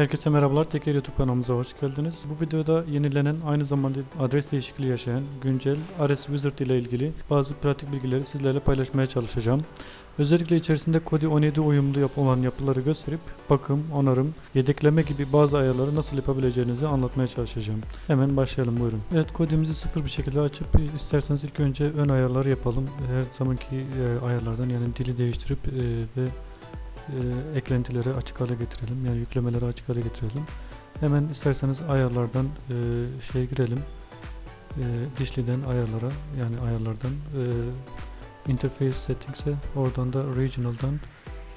Herkese merhabalar. Teker YouTube kanalımıza hoş geldiniz. Bu videoda yenilenen aynı zamanda adres değişikliği yaşayan güncel RS Wizard ile ilgili bazı pratik bilgileri sizlerle paylaşmaya çalışacağım. Özellikle içerisinde Kodi 17 uyumlu yap olan yapıları gösterip bakım, onarım, yedekleme gibi bazı ayarları nasıl yapabileceğinizi anlatmaya çalışacağım. Hemen başlayalım buyurun. Evet kodimizi sıfır bir şekilde açıp isterseniz ilk önce ön ayarları yapalım. Her zamanki e, ayarlardan yani dili değiştirip e, ve e, eklentileri açık hale getirelim. Yani yüklemeleri açık hale getirelim. Hemen isterseniz ayarlardan e, şeye girelim. E, dişliden ayarlara yani ayarlardan e, interface settings'e oradan da regional'dan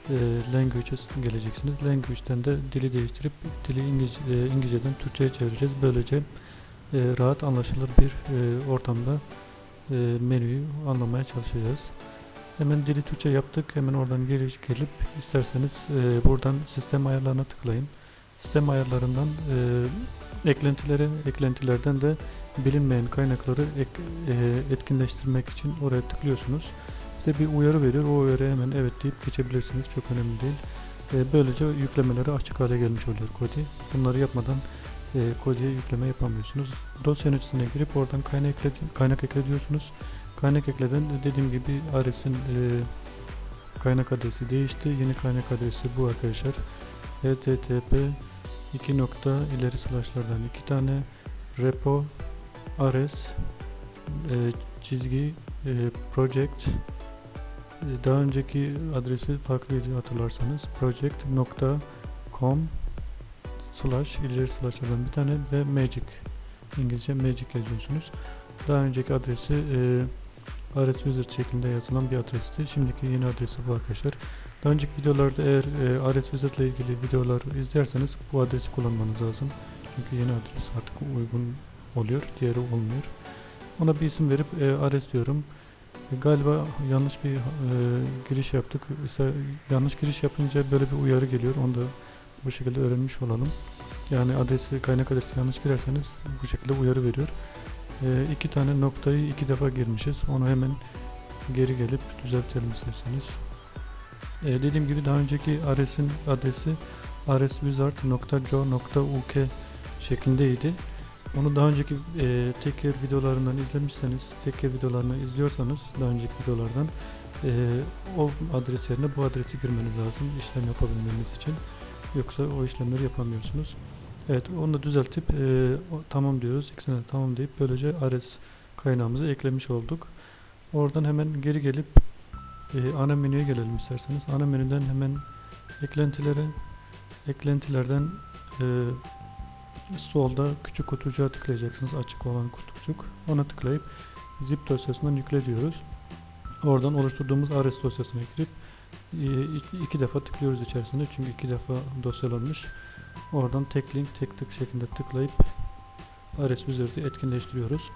e, languages geleceksiniz. Language'den de dili değiştirip dili İngiliz, e, İngilizceden Türkçe'ye çevireceğiz. Böylece e, rahat anlaşılır bir e, ortamda e, menüyü anlamaya çalışacağız. Hemen dili Türkçe yaptık. Hemen oradan geri gelip isterseniz e, buradan sistem ayarlarına tıklayın. Sistem ayarlarından e, eklentileri, eklentilerden de bilinmeyen kaynakları ek, e, etkinleştirmek için oraya tıklıyorsunuz. Size bir uyarı verir. O uyarıya hemen evet deyip geçebilirsiniz. Çok önemli değil. E, böylece yüklemeleri açık hale gelmiş oluyor Kodi. Bunları yapmadan e, Kodi'ye yükleme yapamıyorsunuz. Dosya yöneticisine girip oradan kaynak ekle, kaynak ekle diyorsunuz. Kaynak ekleden dediğim gibi Ares'in e, kaynak adresi değişti. Yeni kaynak adresi bu arkadaşlar. http 2 nokta ileri slashlardan iki tane repo ares e, çizgi e, project e, daha önceki adresi farklıydı hatırlarsanız project.com slash ileri slashlardan bir tane ve magic İngilizce magic yazıyorsunuz. Daha önceki adresi e, RS Wizard şeklinde yazılan bir adresti. Şimdiki yeni adresi bu arkadaşlar. Daha önceki videolarda eğer e, RS Wizard ile ilgili videolar izlerseniz bu adresi kullanmanız lazım. Çünkü yeni adres artık uygun oluyor. Diğeri olmuyor. Ona bir isim verip e, RS diyorum. E, galiba yanlış bir e, giriş yaptık. İşte yanlış giriş yapınca böyle bir uyarı geliyor. Onu da bu şekilde öğrenmiş olalım. Yani adresi, kaynak adresi yanlış girerseniz bu şekilde uyarı veriyor. E, iki tane noktayı iki defa girmişiz. Onu hemen geri gelip düzeltelim isterseniz. E, dediğim gibi daha önceki RS'in adresi rswizard.co.uk şeklindeydi. Onu daha önceki e, teker videolarından izlemişseniz, teker videolarını izliyorsanız daha önceki videolardan e, o adres yerine bu adresi girmeniz lazım işlem yapabilmeniz için. Yoksa o işlemleri yapamıyorsunuz. Evet onu da düzeltip e, tamam diyoruz. İkisine de tamam deyip böylece Ares kaynağımızı eklemiş olduk. Oradan hemen geri gelip e, ana menüye gelelim isterseniz. Ana menüden hemen eklentilere eklentilerden e, solda küçük kutucuğa tıklayacaksınız. Açık olan kutucuk. Ona tıklayıp zip dosyasından yükle diyoruz. Oradan oluşturduğumuz Ares dosyasına girip e, iki defa tıklıyoruz içerisinde. Çünkü iki defa dosyalanmış. Oradan tek link tek tık şeklinde tıklayıp RS Wizard'ı etkinleştiriyoruz.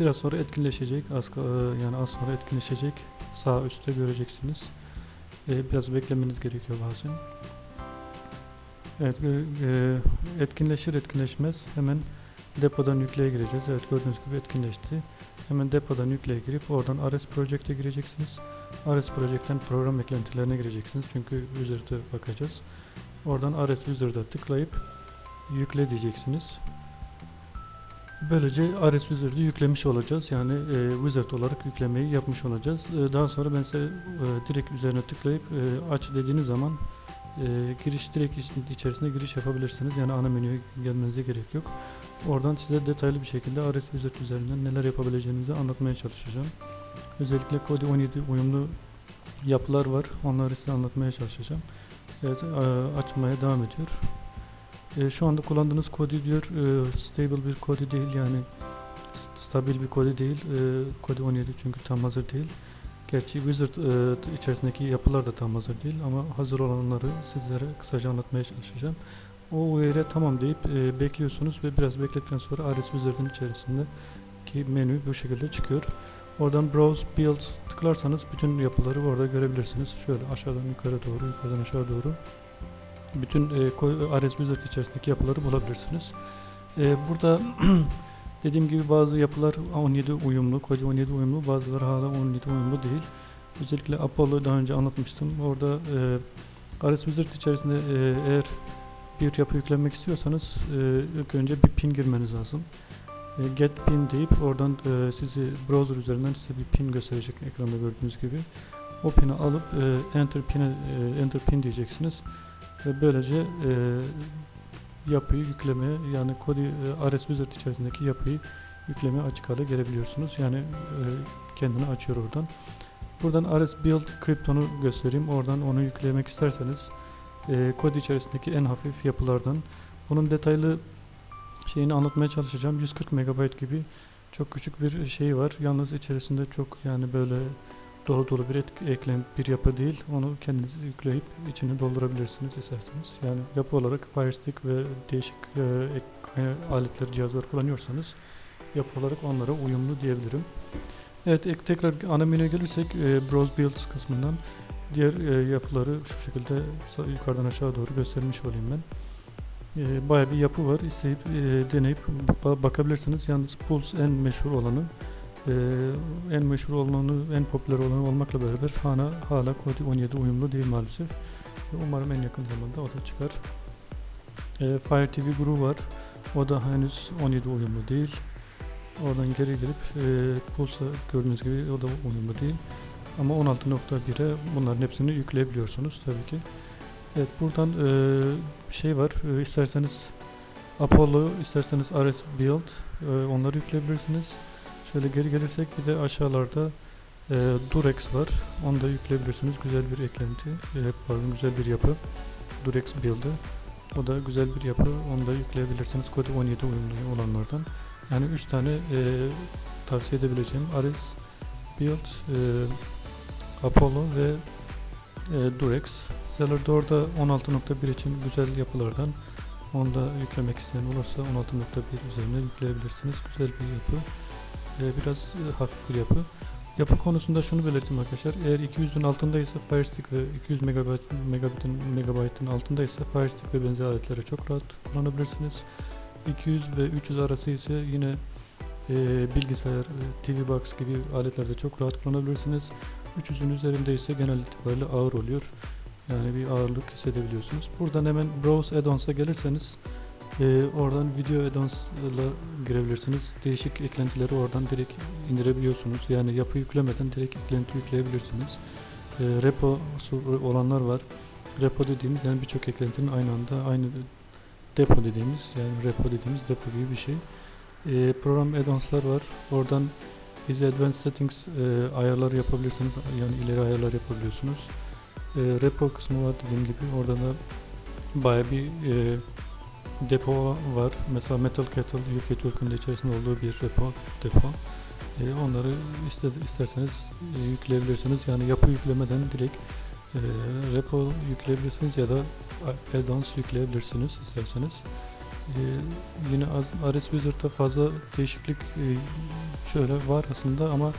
Biraz sonra etkinleşecek. Az, e, yani az sonra etkinleşecek. Sağ üstte göreceksiniz. E, biraz beklemeniz gerekiyor bazen. Evet, e, etkinleşir etkinleşmez hemen depodan yükleye gireceğiz. Evet gördüğünüz gibi etkinleşti. Hemen depodan yükleye girip oradan RS Project'e gireceksiniz. RS Project'ten program eklentilerine gireceksiniz. Çünkü Wizard'a bakacağız. Oradan RS Wizard'a tıklayıp yükle diyeceksiniz. Böylece RS Wizard'ı yüklemiş olacağız. Yani e, Wizard olarak yüklemeyi yapmış olacağız. E, daha sonra ben size e, direkt üzerine tıklayıp e, aç dediğiniz zaman e, giriş direkt iç- içerisine giriş yapabilirsiniz. Yani ana menüye gelmenize gerek yok. Oradan size detaylı bir şekilde RS Wizard üzerinden neler yapabileceğinizi anlatmaya çalışacağım. Özellikle Kodi 17 uyumlu yapılar var. Onları size anlatmaya çalışacağım. Evet, e, açmaya devam ediyor. E, şu anda kullandığınız kodi diyor e, stable bir kodi değil yani st- stabil bir kodi değil. Kodi 17 çünkü tam hazır değil. Gerçi Wizard içerisindeki yapılar da tam hazır değil ama hazır olanları sizlere kısaca anlatmaya çalışacağım. O uyarıya tamam deyip bekliyorsunuz ve biraz bekledikten sonra RS Wizard'ın içerisindeki menü bu şekilde çıkıyor. Oradan Browse Build tıklarsanız bütün yapıları orada görebilirsiniz. Şöyle aşağıdan yukarı doğru, yukarıdan aşağı doğru bütün e, RS Wizard içerisindeki yapıları bulabilirsiniz. E, burada dediğim gibi bazı yapılar 17 uyumlu, Kodi 17 uyumlu, bazıları hala 17 uyumlu değil. Özellikle Apollo daha önce anlatmıştım. Orada e, RS Wizard içerisinde e, eğer bir yapı yüklemek istiyorsanız e, ilk önce bir pin girmeniz lazım. E, get pin deyip oradan e, sizi browser üzerinden size bir pin gösterecek ekranda gördüğünüz gibi. O pini alıp e, enter pin enter pin diyeceksiniz ve böylece e, yapıyı yüklemeye yani Kodi e, RS Wizard içerisindeki yapıyı yüklemeye açık hale gelebiliyorsunuz. Yani e, kendini açıyor oradan. Buradan RS Build Krypton'u göstereyim. Oradan onu yüklemek isterseniz e, kod içerisindeki en hafif yapılardan. Bunun detaylı şeyini anlatmaya çalışacağım. 140 MB gibi çok küçük bir şey var. Yalnız içerisinde çok yani böyle dolu dolu bir etki, eklem bir yapı değil. Onu kendiniz yükleyip içini doldurabilirsiniz isterseniz. Yani yapı olarak Fire Stick ve değişik e, ek, e, aletler, cihazlar kullanıyorsanız yapı olarak onlara uyumlu diyebilirim. Evet ek, tekrar ana menüye gelirsek e, Browse Builds kısmından diğer e, yapıları şu şekilde yukarıdan aşağı doğru göstermiş olayım ben. E, bayağı bir yapı var. İsteyip e, deneyip ba- bakabilirsiniz. Yalnız Pulse en meşhur olanı e, en meşhur olanı, en popüler olanı olmakla beraber hala, hala Kodi 17 uyumlu değil maalesef. Umarım en yakın zamanda o da çıkar. E, Fire TV Groove var. O da henüz 17 uyumlu değil. Oradan geri gelip e, Pulse'a gördüğünüz gibi o da uyumlu değil. Ama 16.1'e bunların hepsini yükleyebiliyorsunuz tabii ki. Evet buradan e, şey var. E, isterseniz Apollo, isterseniz RS Build e, onları yükleyebilirsiniz. Şöyle geri gelirsek bir de aşağılarda e, Durex var. Onu da yükleyebilirsiniz. Güzel bir eklenti. E, pardon güzel bir yapı. Durex Build'ı. O da güzel bir yapı. Onu da yükleyebilirsiniz. Kodi 17 uyumlu olanlardan. Yani 3 tane e, tavsiye edebileceğim. Ares, Build, e, Apollo ve e, Durex. Cellar Door'da 16.1 için güzel yapılardan. Onu da yüklemek isteyen olursa 16.1 üzerine yükleyebilirsiniz. Güzel bir yapı. E, biraz e, hafif bir yapı. Yapı konusunda şunu belirteyim arkadaşlar. Eğer 200'ün altındaysa Fire Stick ve 200 megabayt, megabitin, megabaytın altındaysa Fire Stick ve benzer aletlere çok rahat kullanabilirsiniz. 200 ve 300 arası ise yine e, bilgisayar, e, TV Box gibi aletlerde çok rahat kullanabilirsiniz. 300'ün üzerinde ise genel itibariyle ağır oluyor. Yani bir ağırlık hissedebiliyorsunuz. Buradan hemen Browse Add-ons'a gelirseniz e, oradan Video Add-ons'la girebilirsiniz. Değişik eklentileri oradan direkt indirebiliyorsunuz. Yani yapı yüklemeden direkt eklenti yükleyebilirsiniz. E, repo olanlar var. Repo dediğimiz yani birçok eklentinin aynı anda aynı depo dediğimiz yani repo dediğimiz depo gibi bir şey. E, program add-ons'lar var. Oradan Easy Advanced Settings e, ayarlar yapabilirsiniz. Yani ileri ayarlar yapabiliyorsunuz. E, repo kısmı var dediğim gibi. Orada da baya bir e, depo var. Mesela Metal Kettle UK Türk'ün de içerisinde olduğu bir repo. depo. E, onları ister, isterseniz e, yükleyebilirsiniz. Yani yapı yüklemeden direkt e, repo yükleyebilirsiniz ya da add-ons yükleyebilirsiniz isterseniz. Ee, yine RS Wizard'da fazla değişiklik e, şöyle var aslında ama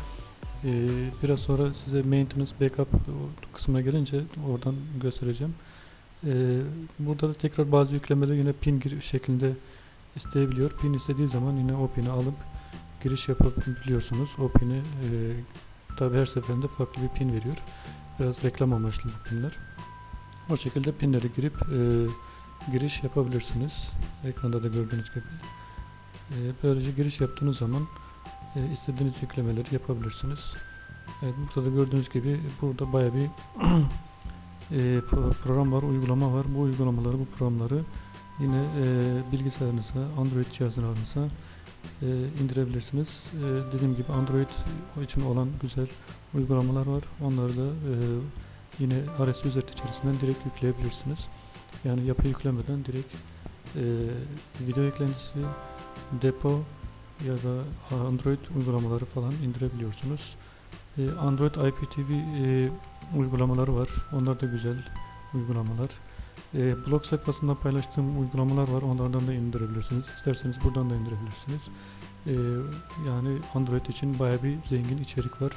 e, biraz sonra size maintenance backup kısmına gelince oradan göstereceğim. E, burada da tekrar bazı yüklemeler yine pin gir şeklinde isteyebiliyor. Pin istediği zaman yine o pini alıp giriş yapabiliyorsunuz. O pini e, tabi her seferinde farklı bir pin veriyor. Biraz reklam amaçlı bu pinler. O şekilde pinleri girip e, giriş yapabilirsiniz. Ekranda da gördüğünüz gibi. E, böylece giriş yaptığınız zaman e, istediğiniz yüklemeleri yapabilirsiniz. Evet, burada da gördüğünüz gibi burada baya bir e, pro- program var, uygulama var. Bu uygulamaları, bu programları yine e, bilgisayarınıza, Android cihazınıza e, indirebilirsiniz. E, dediğim gibi Android için olan güzel uygulamalar var. Onları da e, yine RS Wizard içerisinden direkt yükleyebilirsiniz. Yani yapı yüklemeden direkt e, video eklentisi, depo ya da Android uygulamaları falan indirebiliyorsunuz. E, Android IPTV e, uygulamaları var. Onlar da güzel uygulamalar. E, blog sayfasında paylaştığım uygulamalar var. Onlardan da indirebilirsiniz. İsterseniz buradan da indirebilirsiniz. Yani Android için baya bir zengin içerik var.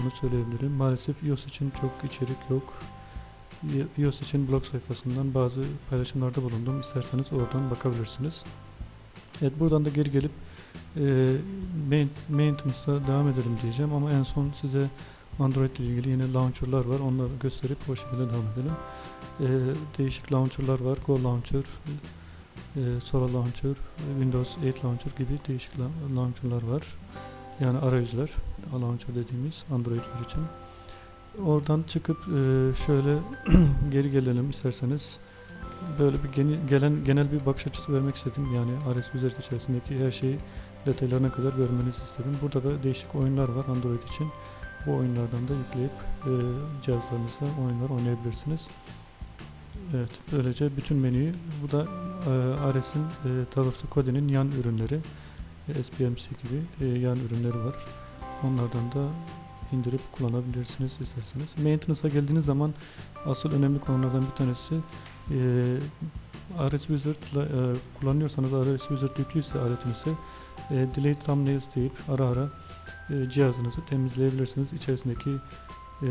Onu söyleyebilirim. Maalesef iOS için çok içerik yok. İOS için blog sayfasından bazı paylaşımlarda bulundum. İsterseniz oradan bakabilirsiniz. Evet buradan da geri gelip e, main, maintenance'a devam edelim diyeceğim ama en son size Android ile ilgili yine launcher'lar var. Onları gösterip o şekilde devam edelim. Ee, değişik launcher'lar var. Go Launcher, e, Sora Launcher, e, Windows 8 Launcher gibi değişik la- launcher'lar var. Yani arayüzler, launcher dediğimiz Android'ler için. Oradan çıkıp e, şöyle geri gelelim isterseniz. Böyle bir geni- gelen genel bir bakış açısı vermek istedim. Yani RS Wizard içerisindeki her şeyi detaylarına kadar görmenizi istedim. Burada da değişik oyunlar var Android için. Bu oyunlardan da yükleyip e, cihazlarınıza oyunlar oynayabilirsiniz. Evet, böylece bütün menüyü, bu da e, RS'in, e, daha Kode'nin yan ürünleri, e, SPMC gibi e, yan ürünleri var. Onlardan da indirip kullanabilirsiniz isterseniz. Maintenance'a geldiğiniz zaman asıl önemli konulardan bir tanesi e, RS Wizard'la e, kullanıyorsanız RS Wizard yüklüyse aletinize e, Delete Thumbnails deyip ara ara e, cihazınızı temizleyebilirsiniz. İçerisindeki e,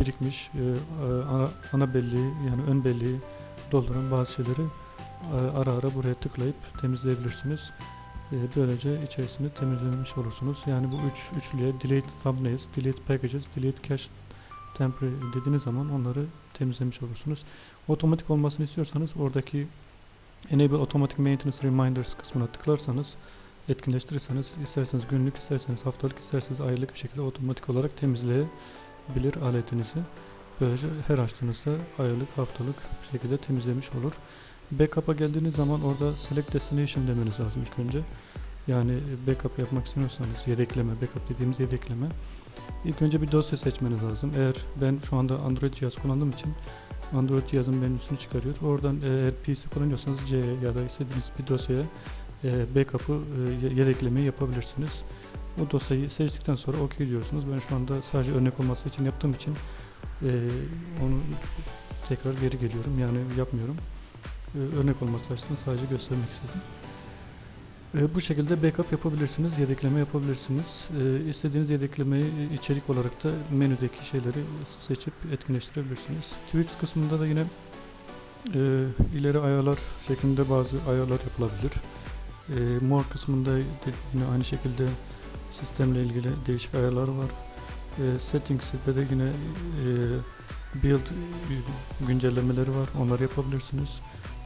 birikmiş e, ana, ana belleği yani ön belleği dolduran bazı şeyleri e, ara ara buraya tıklayıp temizleyebilirsiniz. E, böylece içerisini temizlemiş olursunuz. Yani bu üç üçlüye delete thumbnails, delete packages, delete cache temporary dediğiniz zaman onları temizlemiş olursunuz. Otomatik olmasını istiyorsanız oradaki Enable Automatic Maintenance Reminders kısmına tıklarsanız etkinleştirirseniz isterseniz günlük isterseniz haftalık isterseniz aylık bir şekilde otomatik olarak temizleyebilir aletinizi. Böylece her açtığınızda aylık haftalık şekilde temizlemiş olur. Backup'a geldiğiniz zaman orada Select Destination demeniz lazım ilk önce. Yani backup yapmak istiyorsanız yedekleme, backup dediğimiz yedekleme. İlk önce bir dosya seçmeniz lazım. Eğer ben şu anda Android cihaz kullandığım için Android cihazın menüsünü çıkarıyor. Oradan eğer PC kullanıyorsanız C ya da istediğiniz bir dosyaya e, backup'ı e, yedeklemeyi yapabilirsiniz. O dosyayı seçtikten sonra OK diyorsunuz. Ben şu anda sadece örnek olması için yaptığım için e, onu tekrar geri geliyorum. Yani yapmıyorum. E, örnek olması açısından sadece göstermek istedim. E, bu şekilde backup yapabilirsiniz, yedekleme yapabilirsiniz. E, istediğiniz yedeklemeyi içerik olarak da menüdeki şeyleri seçip etkinleştirebilirsiniz. Tweaks kısmında da yine e, ileri ayarlar şeklinde bazı ayarlar yapılabilir. E, more kısmında yine aynı şekilde sistemle ilgili değişik ayarlar var. E, settings'te de yine e, build güncellemeleri var. Onları yapabilirsiniz.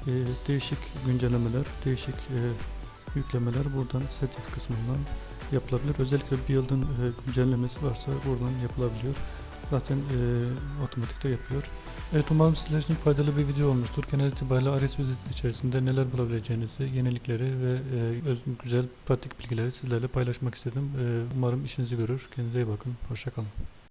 E, değişik güncellemeler, değişik e, yüklemeler buradan settings kısmından yapılabilir. Özellikle build'ın e, güncellemesi varsa buradan yapılabiliyor. Zaten e, otomatikte yapıyor. Evet umarım sizler için faydalı bir video olmuştur. Genel itibariyle RS Wizard içerisinde neler bulabileceğinizi, yenilikleri ve e, öz, güzel pratik bilgileri sizlerle paylaşmak istedim. E, umarım işinizi görür. Kendinize iyi bakın. Hoşçakalın.